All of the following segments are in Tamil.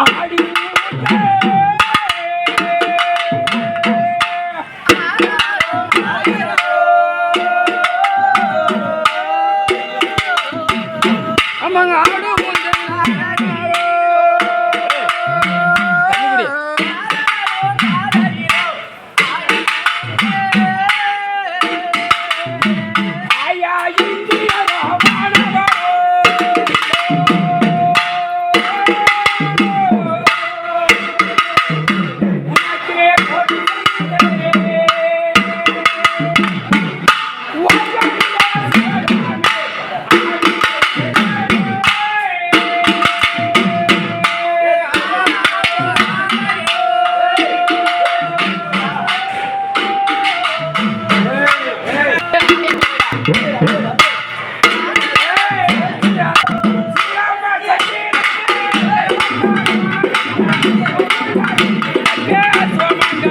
ஆடி அம்மங்க ஆடு வாழி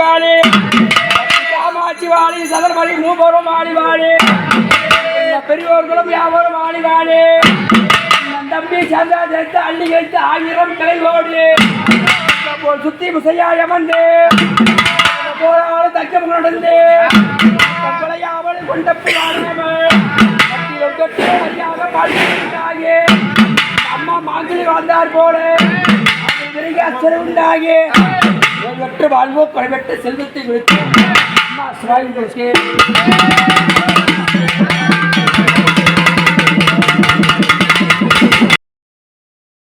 வாழி காமாட்சி வாழி சதர்மணி மூவரும் வாழி வாழி பெரியோர்களும் யாவரும் வாழி வாழி தம்பி சந்தா சேர்த்து அள்ளி வைத்து ஆயிரம் கலை ஓடி. சுத்தி முசையாய் அமர்ந்து. போராடு தக்கம் நடந்து கொலையாமல் கொண்ட பிள்ளாமல் அம்மா மாங்கிலி வாழ்ந்தார் போல. பெரிய அச்சரம் வெற்று வாழ்வோ குறைவெட்டு செல்வத்தை விடுத்து அம்மா சிவாய்